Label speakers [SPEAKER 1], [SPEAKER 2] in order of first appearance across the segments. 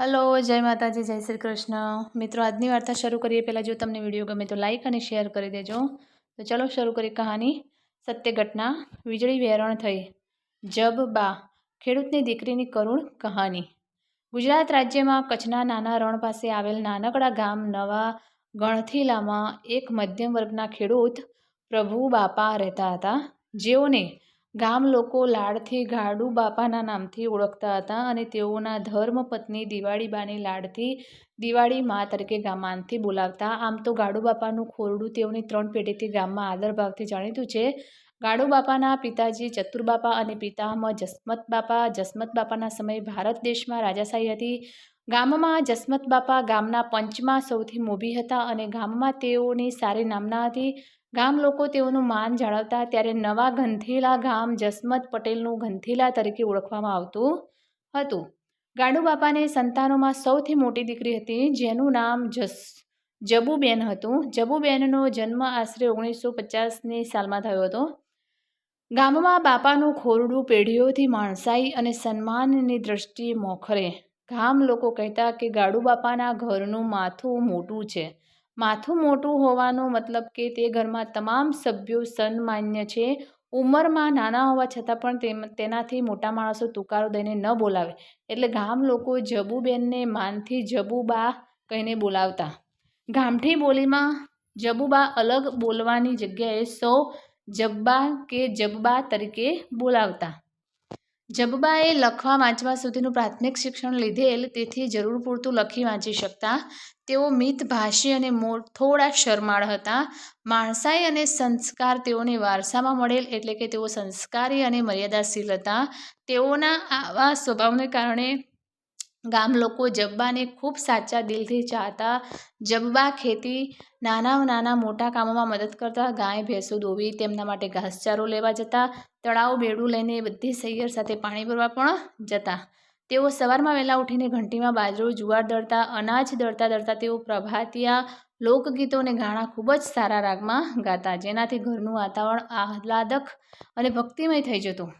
[SPEAKER 1] Hello, જય માતાજી, જય શ્રી કૃષ્ણ. મિત્રો, આજની વાર્તા શરૂ કરીએ. પહેલાં જો તમને વીડિયો ગમે તો લાઈક અને શેર કરી દેજો. તો ચલો શરૂ કરીએ કહાની. સત્ય ઘટના વીજળી વેરણ થઈ. જબ બા, ખેડૂતની દીકરીની કરુણ કહાની. ગુજરાત રાજ્યમાં કચ્છના નાના રણ પાસે આવેલ નાનકડા ગામ નવા ગણથીલામાં એક મધ્યમ વર્ગના ખેડૂત પ્રભુ બાપા રહેતા હતા. જેઓને ગામ લોકો લાડથી ગાડુ બાપાના નામથી ઓળખતા હતા અને તેઓના ધર્મપત્ની દિવાળીબાની લાડથી દિવાળી મા તરીકે ગામમાંથી બોલાવતા. આમ તો ગાડુ બાપાનું ખોરડું તેઓની ત્રણ પેઢીથી ગામમાં આદરભાવથી જાણીતું છે. ગાડુ બાપાના પિતાજી ચતુરબાપા અને પિતામહ જસમત બાપા. જસમત બાપાના સમયે ભારત દેશમાં રાજાશાહી હતી. ગામમાં જસમત બાપા ગામના પંચમાં સૌથી મોભી હતા અને ગામમાં તેઓની સારી નામના હતી. ગામ લોકો તેઓનું માન જાળવતા ત્યારે નવા ગંથેલા ગામ જસમત પટેલનું ગંથેલા તરીકે ઓળખવામાં આવતું હતું. ગાડુ બાપાને સંતાનોમાં સૌથી મોટી દીકરી હતી, જેનું નામ જસ, જબુબેન હતું. જબુબેનનો જન્મ આશરે ઓગણીસો પચાસની સાલમાં થયો હતો. ગામમાં બાપાનું ખોરડું પેઢીઓથી માણસાઈ અને સન્માનની દ્રષ્ટિએ મોખરે. ગામ લોકો કહેતા કે ગાડુ બાપાના ઘરનું માથું મોટું છે. માથું મોટું હોવાનો મતલબ કે તે ઘરમાં તમામ સભ્યો સન્માન્ય છે. ઉંમરમાં નાના હોવા છતાં પણ તેનાથી મોટા માણસો તુકારો દઈને ન બોલાવે. એટલે ગામ લોકો જબુબેનને માનથી જબુબા કહીને બોલાવતા. ગામઠી બોલીમાં જબુબા અલગ બોલવાની જગ્યાએ સૌ જબ્બા કે જબ્બા તરીકે બોલાવતા. જબબાએ લખવા વાંચવા સુધીનું પ્રાથમિક શિક્ષણ લીધેલ તેથી જરૂર પૂરતું લખી વાંચી શકતા તેઓ મિતભાષી અને થોડા શરમાળ હતા. માણસાઈ અને સંસ્કાર તેઓને વારસામાં મળેલ એટલે કે તેઓ સંસ્કારી અને મર્યાદાશીલ હતા. તેઓના આવા સ્વભાવને કારણે ગામ લોકો જબ્બાને ખૂબ સાચા દિલથી ચાહતા. જબ્બા ખેતી નાના નાના મોટા કામોમાં મદદ કરતા. ગાય, ભેંસો દોવી તેમના માટે ઘાસચારો લેવા જતા. તળાવ, બેડું લઈને બધી સૈયર સાથે પાણી ભરવા પણ જતા. તેઓ સવારમાં વહેલા ઉઠીને ઘંટીમાં બાજરો, જુવાર દળતા, અનાજ દળતા દળતા તેઓ પ્રભાતિયા લોકગીતો અને ગાણા ખૂબ જ સારા રાગમાં ગાતા, જેનાથી ઘરનું વાતાવરણ આહલાદક અને ભક્તિમય થઈ જતું.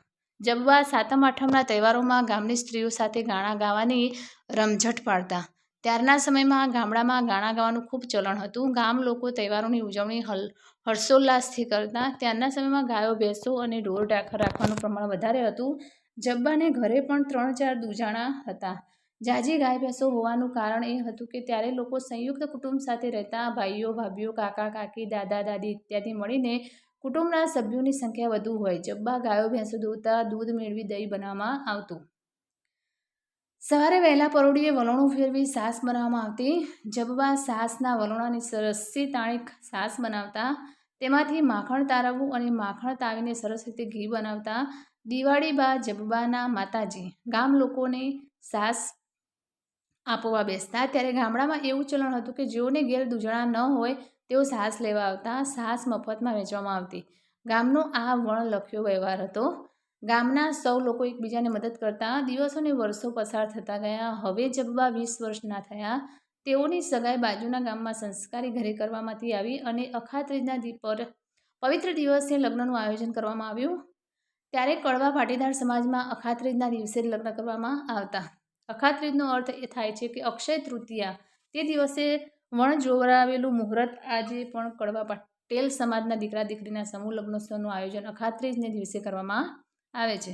[SPEAKER 1] જબવા સાતમ આઠમના તહેવારોમાં ગામની સ્ત્રીઓ સાથે ગાણા ગાવાની રમઝટ પાડતા. ત્યારના સમયમાં ગામડામાં ગાણા ગાવાનું ખૂબ ચલણ હતું. ગામ લોકો તહેવારોની ઉજવણી હલ, હર્ષોલ્લાસથી કરતા. ત્યારના સમયમાં ગાયો, ભેંસો અને ઢોર રાખવાનું પ્રમાણ વધારે હતું. જબ્બાને ઘરે પણ ત્રણ ચાર દુજાણા હતા. જાજી ગાય ભેંસો હોવાનું કારણ એ હતું કે ત્યારે લોકો સંયુક્ત કુટુંબ સાથે રહેતા, ભાઈઓ, ભાભીઓ, કાકા, કાકી, દાદા, દાદી ઇત્યાદિ મળીને કુટુંબના સભ્યોની સંખ્યા વધુ હોય. જબ્બા ગાયો ભેંસો દોતા દૂધ મેળવી દહીં બનાવવામાં આવતું. સવારે વહેલા પરોડીએ વલોણું ફેરવી સાસ બનાવવામાં આવતી. જબ્બા સાસના વલોણાની રસ્સી તાણી સાસ બનાવતા. તેમાંથી માખણ તારવવું અને માખણ તાવીને સરસ રીતે ઘી બનાવતા. દિવાળી બા જબ્બાના માતાજી. ગામ લોકોને સાસ આપવા બેસતા. ત્યારે ગામડામાં એવું ચલણ હતું કે જેઓને ઘેર દૂધણા ન હોય, તેઓ સાસ લેવા આવતા. સાસ મફતમાં વેચવામાં આવતી. ગામનો આ વણ લખ્યો વ્યવહાર હતો. ગામના સૌ લોકો એકબીજાને મદદ કરતા. દિવસોને વર્ષો પસાર થતા ગયા. હવે જબ્બા વીસ વર્ષના થયા. તેઓની સગાઈ બાજુના ગામમાં સંસ્કારી ઘરે કરવામાંથી આવી અને અખાત્રીજના પર પવિત્ર દિવસે લગ્નનું આયોજન કરવામાં આવ્યું. ત્યારે કડવા પાટીદાર સમાજમાં અખાત્રીજના દિવસે લગ્ન કરવામાં આવતા. અખાત્રીજનો અર્થ એ થાય છે કે અક્ષય તૃતીયા તે દિવસે વણ જોવરાવેલું મુહૂર્ત આજે પણ કડવા પટેલ સમાજના દીકરા દીકરીના સમૂહ લગ્નોત્સવનું આયોજન અખાત્રીજને દિવસે કરવામાં આવે છે.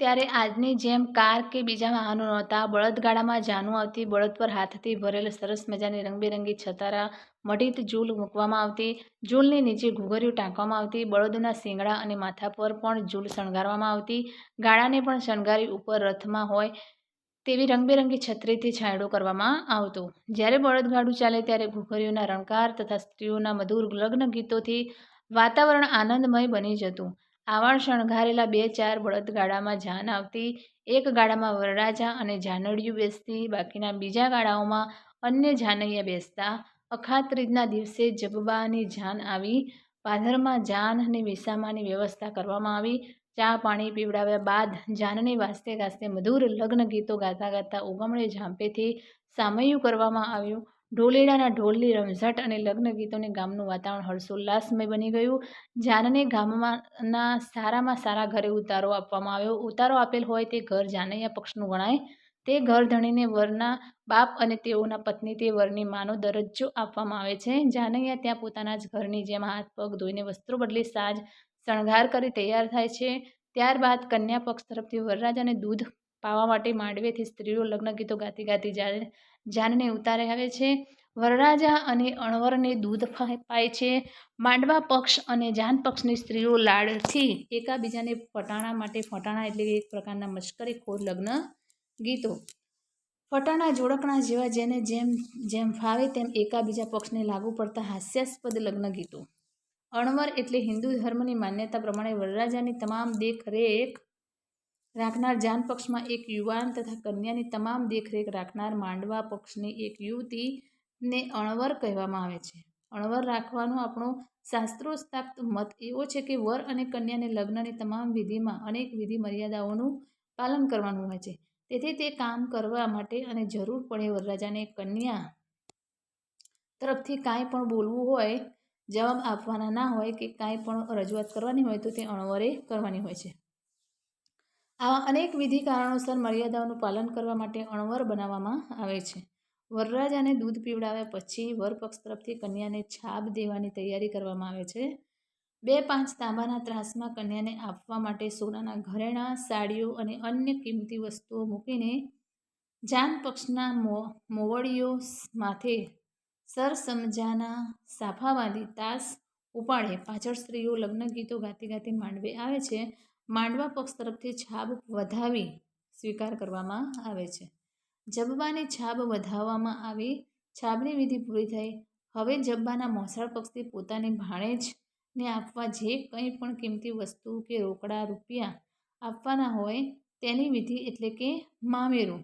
[SPEAKER 1] ત્યારે આજની જેમ કાર કે બીજા વાહનો નહોતા. બળદગાડામાં જાનું આવતી, બળદ પર હાથથી ભરેલ સરસ મજાની રંગબેરંગી છતારા મઢીત જૂલ મૂકવામાં આવતી, જૂલની નીચે ઘૂઘરિયું ટાંકવામાં આવતી, બળદોના શિંગડા અને માથા પર પણ જૂલ શણગારવામાં આવતી ગાડાને પણ શણગારી ઉપર રથમાં હોય તેવી રંગબેરંગી છત્રીથી છાંયડો કરવામાં આવતો. જ્યારે બળદગાડું ચાલે ત્યારે ઘુઘરીઓના રણકાર તથા સ્ત્રીઓના મધુર લગ્ન ગીતોથી વાતાવરણ આનંદમય બની જતું. આવા શણગારેલા બે ચાર બળદગાડામાં જાન આવતી, એક ગાડામાં વરરાજા અને જાનડિયું બેસતી, બાકીના બીજા ગાડાઓમાં અન્ય જાનૈયા બેસતા અખાત્રીજના દિવસે જબબાની જાન આવી પાધરમાં જાન અને વિસામાની વ્યવસ્થા કરવામાં આવી, ચા પાણી પીવડાવ્યા બાદ જાનને વાસ્તે ગાસ્તે મધુર લગ્ન ગીતો ગાતા ગાતા ઉગમણે ઝાંપેથી સામૈયું કરવામાં આવ્યું. ઢોલેડાના ઢોલની રમઝટ અને લગ્ન ગીતોને ગામનું વાતાવરણ હર્ષોલ્લાસમય બની ગયું. જાનને ગામમાંના સારામાં સારા ઘરે ઉતારો આપવામાં આવ્યો. ઉતારો આપેલ હોય તે ઘર જાનૈયા પક્ષનું ગણાય. તે ઘર ધણીને વરના બાપ અને તેઓના પત્ની તે વરની માનો દરજ્જો આપવામાં આવે છે. જાનૈયા ત્યાં પોતાના જ ઘરની જેમ હાથ પગ ધોઈને વસ્ત્રો બદલી સાજ શણગાર કરી તૈયાર થાય છે. ત્યારબાદ કન્યા પક્ષ તરફથી વરરાજાને દૂધ પાવા માટે માંડવેથી સ્ત્રીઓ લગ્ન ગીતો ગાતી ગાતી જાન જાનને ઉતારે આવે છે. વરરાજા અને અણવરને દૂધ પાય છે. માંડવા પક્ષ અને જાન પક્ષની સ્ત્રીઓ લાડથી એકાબીજાને ફટાણા માટે ફટાણા એટલે એક પ્રકારના મશ્કરીખોર લગ્ન ગીતો. ફટાણા જોડકણા જેવા જેને જેમ જેમ ફાવે તેમ એકાબીજા પક્ષને લાગુ પડતા હાસ્યાસ્પદ લગ્ન ગીતો. અણવર એટલે હિન્દુ ધર્મની માન્યતા પ્રમાણે વરરાજાની તમામ દેખરેખ રાખનાર જાન પક્ષમાં એક યુવાન તથા કન્યાની તમામ દેખરેખ રાખનાર માંડવા પક્ષની એક યુવતીને અણવર કહેવામાં આવે છે. અણવર રાખવાનો આપણો શાસ્ત્રોસ્તાપ્ત મત એવો છે કે વર અને કન્યાને લગ્નની તમામ વિધિમાં અનેક વિધિ મર્યાદાઓનું પાલન કરવાનું હોય છે. તેથી તે કામ કરવા માટે અને જરૂર પડે વરરાજાને કન્યા તરફથી કાંઈ પણ બોલવું હોય, જવાબ આપવાના ના હોય કે કાંઈ પણ રજૂઆત કરવાની હોય તો તે અણવરે કરવાની હોય છે. આવા અનેક વિધિ કારણોસર મર્યાદાઓનું પાલન કરવા માટે અણવર બનાવવામાં આવે છે. વરરાજાને દૂધ પીવડાવ્યા પછી વરપક્ષ તરફથી કન્યાને છાબ દેવાની તૈયારી કરવામાં આવે છે. બે પાંચ તાંબાના ત્રાસમાં કન્યાને આપવા માટે સોનાના ઘરેણાં, સાડીઓ અને અન્ય કિંમતી વસ્તુઓ મૂકીને જાન પક્ષના મોવડીઓ માથે સરસમજાના સાફા બાંધી તાસ ઉપાડે. પાછળ સ્ત્રીઓ લગ્ન ગીતો ગાતી ગાતી માંડવે આવે છે. માંડવા પક્ષ તરફથી છાબ વધાવી સ્વીકાર કરવામાં આવે છે. જબ્બાની છાબ વધાવવામાં આવી, છાબની વિધિ પૂરી થઈ. હવે જબ્બાના મોસાળ પક્ષથી પોતાની ભાણેજને આપવા જે કંઈ પણ કિંમતી વસ્તુ કે રોકડા, રૂપિયા આપવાના હોય તેની વિધિ એટલે કે મામેરું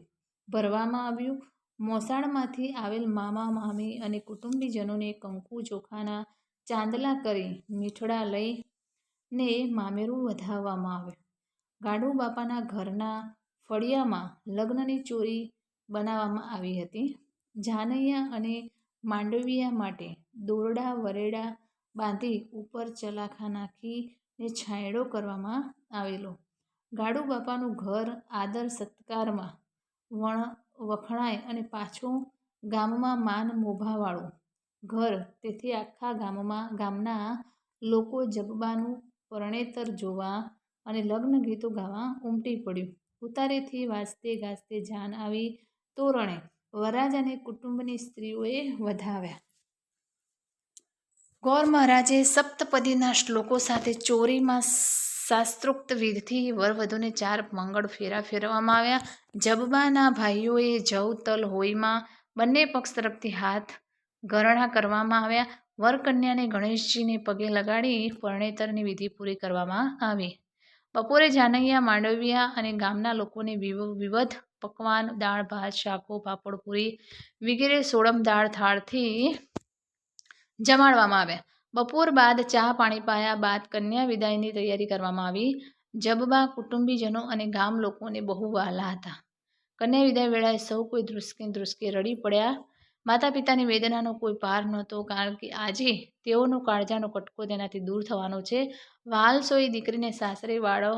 [SPEAKER 1] ભરવામાં આવ્યું. મોસાળમાંથી આવેલ મામા, મામી અને કુટુંબીજનોને કંકુ, ચોખાના ચાંદલા કરી મીઠડા લઈને મામેરું વધાવવામાં આવ્યું ગાડુ બાપાના ઘરના ફળિયામાં લગ્નની ચોરી બનાવવામાં આવી હતી. જાનૈયા અને માંડવિયા માટે દોરડા, વરેડા બાંધી ઉપર ચલાખા નાખીને છાંયડો કરવામાં આવેલો. ગાડુ બાપાનું ઘર આદર સત્કારમાં વણ, વખણાય અને પાછું ગામમાં માન મોભાવાળું ઘર તેથી આખા ગામમાં, ગામના લોકો જગબાનું પરણેતર જોવા અને લગ્ન ગીતો ગાવા ઉમટી પડ્યું. ઉતારેથી વાજતે ગાજતે જાન આવી તોરણે વરરાજાને કુટુંબની સ્ત્રીઓએ વધાવ્યા. ગૌર મહારાજે સપ્તપદીના શ્લોકો સાથે ચોરીમાં શાસ્ત્રોક્ત વિધિથી વરવધુને ચાર મંગળ ફેરા ફેરવવામાં આવ્યા. જબબાના ભાઈઓએ જવ તલ હોઈમાં બંને પક્ષ તરફથી હાથ ગરણા કરવામાં આવ્યા. વરકન્યાને ગણેશજીને પગે લગાડી પરણેતરની વિધિ પૂરી કરવામાં આવી. બપોરે જાનૈયા, માંડવિયા અને ગામના લોકોને વિવ- વિવિધ પકવાન, દાળ, ભાત શાકો પાપડ પૂરી વગેરે સોળમ દાળ થાળથી જમાડવામાં આવ્યા. બપોર બાદ ચા પાણી પાયા બાદ કન્યા વિદાયની તૈયારી કરવામાં આવી. જબબા, કુટુંબીજનો અને ગામ લોકોને બહુ વહાલા હતા. કન્યા વિદાય વેળાએ સૌ કોઈ ધ્રુસકે ધ્રુસકે રડી પડ્યા. માતા પિતાની વેદનાનો કોઈ પાર નહોતો, કારણ કે આજે તેઓનો કાળજાનો કટકો તેનાથી દૂર થવાનો છે. વાલસોઈ દીકરીને સાસરે વાળો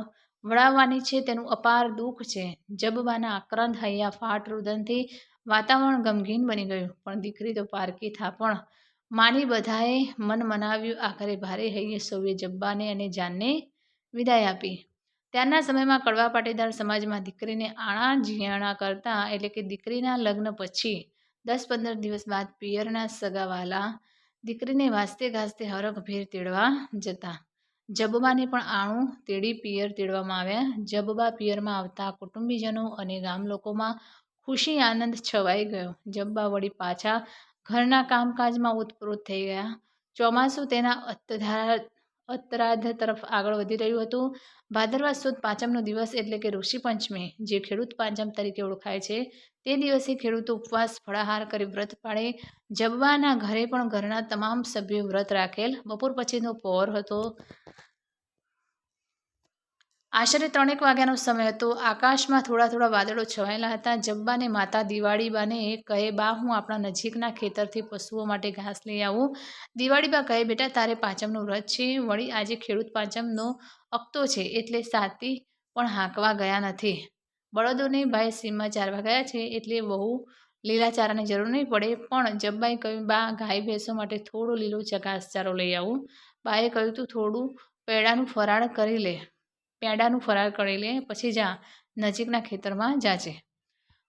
[SPEAKER 1] વળાવવાની છે, તેનું અપાર દુઃખ છે. જબબાના આક્રંદ હૈયા ફાટ રુદનથી વાતાવરણ ગમગીન બની ગયું, પણ દીકરી તો પારકી થાપણ માની બધાએ મન મનાવ્યું, આખરે ભારે હૈયે સૌએ જબ્બાને અને જાનને વિદાય આપી. ત્યારના સમયમાં કડવા પાટીદાર સમાજમાં દીકરીને આણા જીયાણા કરતા એટલે કે દીકરીના લગ્ન પછી દસ પંદર દિવસ બાદ પિયરના સગાવાલા દીકરીને વાસતે ગાજતે હરખભેર તેડવા જતા. જબ્બાને પણ આણું તેડી પિયર તેડવામાં આવ્યા. જબ્બા પિયરમાં આવતા કુટુંબીજનો અને ગામ લોકોમાં ખુશી, આનંદ છવાઈ ગયો. જબ્બા વળી પાછા ઘરના કામકાજમાં ઉતપ્રોત થઈ ગયા. ચોમાસું તેના અત્ધાર અત્તરાધ તરફ આગળ વધી રહ્યું હતું. ભાદરવા સુદ પાંચમનો દિવસ એટલે કે ઋષિ પંચમી, જે ખેડૂત પાંચમ તરીકે ઓળખાય છે. તે દિવસે ખેડૂતો ઉપવાસ, ફળાહાર કરી વ્રત પાડે જબવાના ઘરે પણ ઘરના તમામ સભ્યો વ્રત રાખેલ. બપોર પછીનો પહોર હતો. આશરે ત્રણેક વાગ્યાનો સમય હતો. આકાશમાં થોડા થોડા વાદળો છવાયેલા હતા. જબ્બાને માતા દિવાળીબાને કહે, બા, હું આપણા નજીકના ખેતરથી પશુઓ માટે ઘાસ લઈ આવું. દિવાળીબા કહે, બેટા, તારે પાંચમનું વ્રત છે. વળી આજે ખેડૂત પાંચમનો અકતો છે, એટલે સાતી પણ હાંકવા ગયા નથી. બળદોને ભાઈ સીમમાં ચારવા ગયા છે, એટલે બહુ લીલા ચારાની જરૂર નહીં પડે. પણ જબ્બાએ કહ્યું, બા, ગાય ભેંસો માટે થોડો લીલો ઘાસચારો લઈ આવું. બાએ કહ્યું, તું થોડું પેડાનું ફરાળ કરી લે. પેડાનું ફરાળ કરી લે, પછી જા, નજીકના ખેતરમાં જાજે.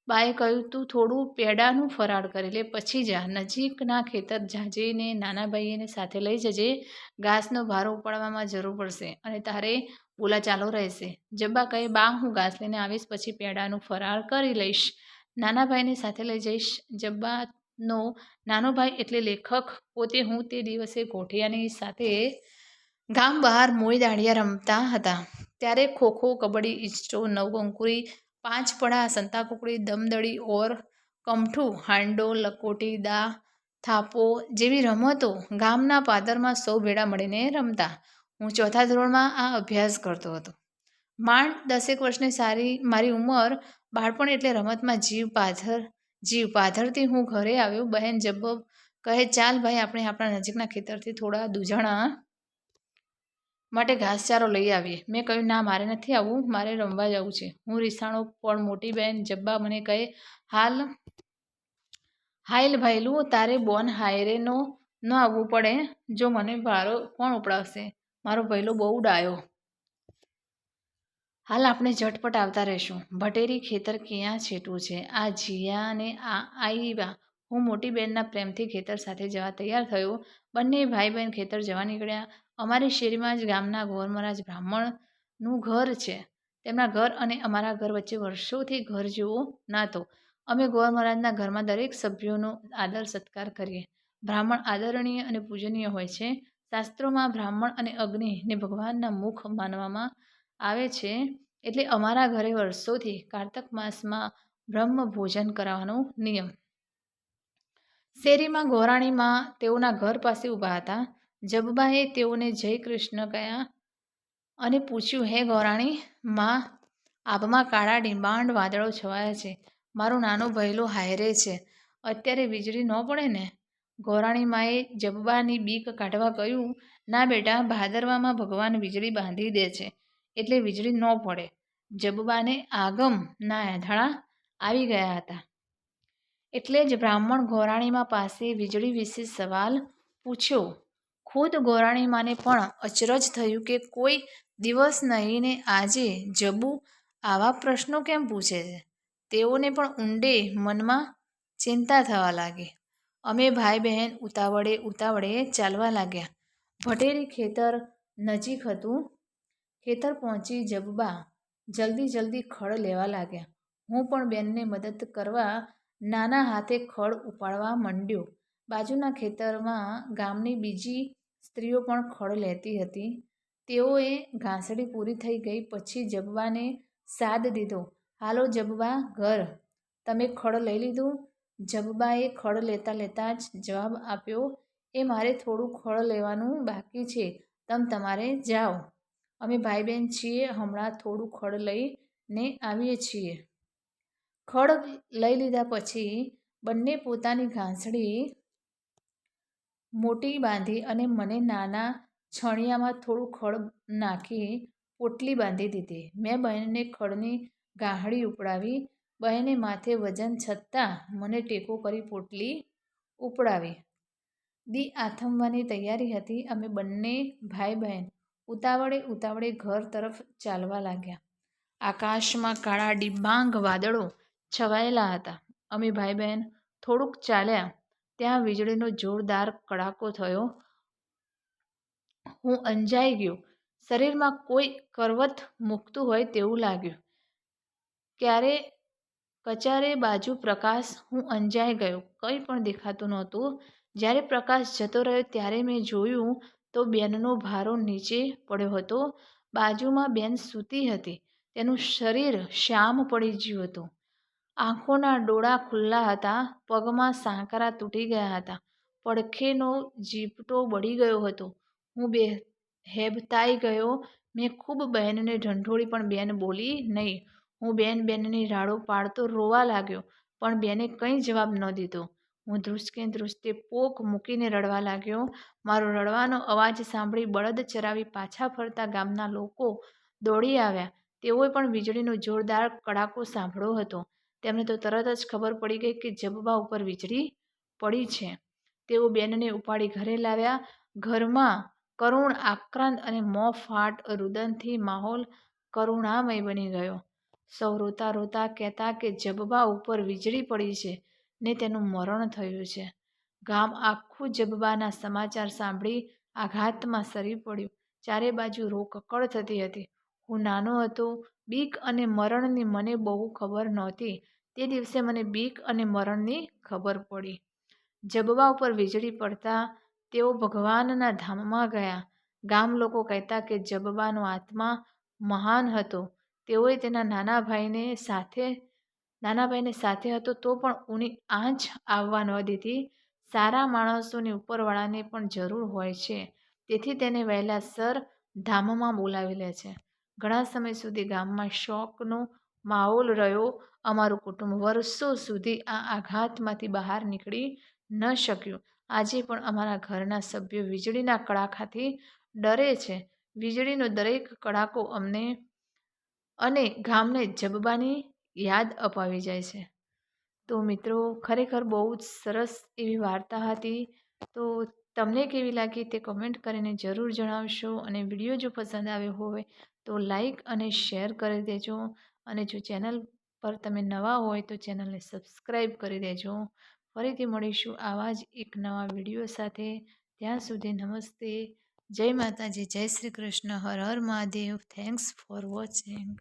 [SPEAKER 1] બાએ કહ્યું, તું થોડું પેડાનું ફરાળ કરી લે, પછી જા, નજીકના ખેતર જાજીને નાના ભાઈને સાથે લઈ જજે. ઘાસનો ભારો ઉપાડવામાં જરૂર પડશે અને તારે બોલાચાલો રહેશે. જબ્બા કહે, બા, હું ઘાસ લઈને આવીશ, પછી પેડાનું ફરાળ કરી લઈશ. નાના ભાઈને સાથે લઈ જઈશ. જબ્બાનો નાનો ભાઈ એટલે લેખક, પોતે હું તે દિવસે ગોઠિયાની સાથે ગામ બહાર મોઈ દાળિયા રમતા હતા. ત્યારે ખોખો, કબડ્ડી, ઈસ્ટો નવઅંકુરી પાંચ પડા સંતાકુકડી દમદડી ઓર, કમઠું, હાંડો, લકોટી, દા, થાપો જેવી રમતો ગામના પાદરમાં સૌ ભેળા મળીને રમતા. હું ચોથા ધોરણમાં આ અભ્યાસ કરતો હતો. માંડ દસેક વર્ષની સારી મારી ઉંમર, બાળપણ એટલે રમતમાં જીવ પાથર, જીવ પાથરથી હું ઘરે આવ્યો. બહેન જબ્બબ કહે, ચાલ ભાઈ, આપણે આપણા નજીકના ખેતરથી થોડા દૂધણા માટે ઘાસચારો લઈ આવીએ. મેં કહ્યું, ના, મારે નથી આવવું. મારે રમવા જવું છે. હું રીસાણો પણ મોટી બહેન જબ્બા મને કહે, હાલ હાઈલ ભાઈલું, તારે બોન હાયરેનો ન આવવું પડે. જો મને ભારો કોણ ઉપડાવશે? મારો ભૈલો બહુ ડાયો. હાલ આપણે ઝટપટ આવતા રહીશું. ભટેરી ખેતર ક્યાં છેટું છે? આ જીયાને આ આઈવા હું મોટી બહેનના પ્રેમથી ખેતર સાથે જવા તૈયાર થયો. બંને ભાઈ બહેન ખેતર જવા નીકળ્યા. અમારી શેરીમાં જ ગામના ગોરમરાજ બ્રાહ્મણનું ઘર છે. તેમના ઘર અને અમારા ઘર વચ્ચે વર્ષોથી ઘર જેવો નાતો અમે ગોરમહારાજના ઘરમાં દરેક સભ્યોનો આદર સત્કાર કરીએ. બ્રાહ્મણ આદરણીય અને પૂજનીય હોય છે. શાસ્ત્રોમાં બ્રાહ્મણ અને અગ્નિને ભગવાનના મુખ માનવામાં આવે છે. એટલે અમારા ઘરે વર્ષોથી કારતક માસમાં બ્રહ્મ ભોજન કરાવવાનો નિયમ. શેરીમાં ગોરાણીમાં તેઓના ઘર પાસે ઊભા હતા. જબબાએ તેઓને જય કૃષ્ણ કહ્યા અને પૂછ્યું, હે ગોરાણી, માં આબમાં કાળા ડિંબાંડ વાદળો છવાયા છે. મારો નાનો ભયલો હાયરે છે. અત્યારે વીજળી ન પડે ને ગોરાણી માએ જબ્બાની બીક કાઢવા કહ્યું, ના બેટા, ભાદરવામાં ભગવાન વીજળી બાંધી દે છે, એટલે વીજળી ન પડે જબ્બાને આગમ ના એંધાળા આવી ગયા હતા. એટલે જ બ્રાહ્મણ ગોરાણીમાં પાસે વીજળી વિશે સવાલ પૂછ્યો. ખુદ ગોરાણીમાને પણ અચરજ થયું કે કોઈ દિવસ નહીં ને આજે જબુ આવા પ્રશ્નો કેમ પૂછે છે? તેઓને પણ ઊંડે મનમાં ચિંતા થવા લાગી. અમે ભાઈ બહેન ઉતાવળે ઉતાવળે ચાલવા લાગ્યા. ભટેરી ખેતર નજીક હતું. ખેતર પહોંચી જબબા જલ્દી જલ્દી ખડ લેવા લાગ્યા. હું પણ બેનને મદદ કરવા નાના હાથે ખડ ઉપાડવા માંડ્યો. બાજુના ખેતરમાં ગામની બીજી સ્ત્રીઓ પણ ખળ લેતી હતી. તેઓએ ઘાસડી પૂરી થઈ ગઈ, પછી જબવાને સાદ દીધો. હાલો જબવા ઘર. તમે ખળ લઈ લીધું? જબબાએ ખળ લેતા લેતા જ જવાબ આપ્યો, એ મારે થોડું ખળ લેવાનું બાકી છે. તમ તમારે જાઓ. અમે ભાઈ બહેન છીએ, હમણાં થોડું ખડ લઈને આવીએ છીએ. ખડ લઈ લીધા પછી બંને પોતાની ઘાસડી મોટી બાંધી અને મને નાના છણિયામાં થોડું ખડ નાખી પોટલી બાંધી દીધી. મેં બહેનને ખડની ગાહડી ઉપડાવી. બહેને માથે વજન છતાં મને ટેકો કરી પોટલી ઉપડાવી. દી આથમવાની તૈયારી હતી. અમે બંને ભાઈ બહેન ઉતાવળે ઉતાવળે ઘર તરફ ચાલવા લાગ્યા. આકાશમાં કાળા ડિબાંગ વાદળો છવાયેલા હતા. અમે ભાઈ બહેન થોડુંક ચાલ્યા. ત્યાં વીજળીનો જોરદાર કડાકો થયો. હું અંજાઈ ગયો. શરીરમાં કોઈ કરવત મૂકતું હોય તેવું લાગ્યું. ક્યારે કચારે બાજુ પ્રકાશ હું અંજાઈ ગયો. કંઈ પણ દેખાતું નહોતું. જ્યારે પ્રકાશ જતો રહ્યો ત્યારે મેં જોયું તો બેનનો ભારો નીચે પડ્યો હતો. બાજુમાં બેન સૂતી હતી. તેનું શરીર શ્યામ પડી ગયું હતું. આંખોના ડોળા ખુલ્લા હતા, પગમાં સાંકરા તૂટી ગયા હતા. પડખેનો જીપટો બળી ગયો હતો. હું બે હેબતાઈ ગયો, મેં ખૂબ બહેનને ઢંઢોળી, પણ બેન બોલી નહીં. હું બેન બેનની રાડો પાડતો રોવા લાગ્યો, પણ બેને કંઈ જવાબ ન દીધો. હું ધ્રુસકે ધ્રુસકે પોક મૂકીને રડવા લાગ્યો. મારો રડવાનો અવાજ સાંભળી બળદ ચરાવી પાછા ફરતા ગામના લોકો દોડી આવ્યા. તેઓએ પણ વીજળીનો જોરદાર કડાકો સાંભળ્યો હતો. તેમને તો તરત જ ખબર પડી ગઈ કે જબબા ઉપર વીજળી પડી છે. તેઓ બેનને ઉપાડી ઘરે લાવ્યા. ઘરમાં કરુણ આક્રાંત અને મો ફાટ રુદનથી માહોલ કરુણામય બની ગયો. સૌ રોતા રોતા કહેતા કે જબબા ઉપર વીજળી પડી છે ને તેનું મરણ થયું છે. ગામ આખું જબબાના સમાચાર સાંભળી આઘાતમાં સરી પડ્યું. ચારે બાજુ રોકકળ થતી હતી. હું નાનો હતો. બીક અને મરણની મને બહુ ખબર નહોતી. તે દિવસે મને બીક અને મરણની ખબર પડી. જબબા ઉપર વીજળી પડતા તેઓ ભગવાનના ધામમાં ગયા. ગામ લોકો કહેતા કે જબબાનો આત્મા મહાન હતો. તેઓએ તેના નાના ભાઈને સાથે, નાના ભાઈને સાથે હતો તો પણ ઉની આંચ આવવા ન દીધી. સારા માણસોની ઉપરવાળાને પણ જરૂર હોય છે. તેથી તેને વહેલા સર ધામમાં બોલાવી લે છે. ઘણા સમય સુધી ગામમાં શોકનો માહોલ રહ્યો. અમારું કુટુંબ વર્ષો સુધી આ આઘાતમાંથી બહાર નીકળી ન શક્યું. આજે પણ અમારા ઘરના સભ્યો વીજળીના કડાકાથી ડરે છે. વીજળીનો દરેક કડાકો અમને અને ગામને જબબાની યાદ અપાવી જાય છે. તો મિત્રો, ખરેખર બહુ જ સરસ એવી વાર્તા હતી. તો તમને કેવી લાગી તે કમેન્ટ કરીને જરૂર જણાવશો અને વીડિયો જો પસંદ આવ્યો હોય તો લાઈક અને શેર કરી દેજો. અને જો ચેનલ પર તમે નવા હોય તો ચેનલને સબસ્ક્રાઈબ કરી દેજો. ફરીથી મળીશું આવા જ એક નવા વીડિયો સાથે. ત્યાં સુધી નમસ્તે. જય માતાજી. જય શ્રી કૃષ્ણ. હર હર મહાદેવ. Thanks for watching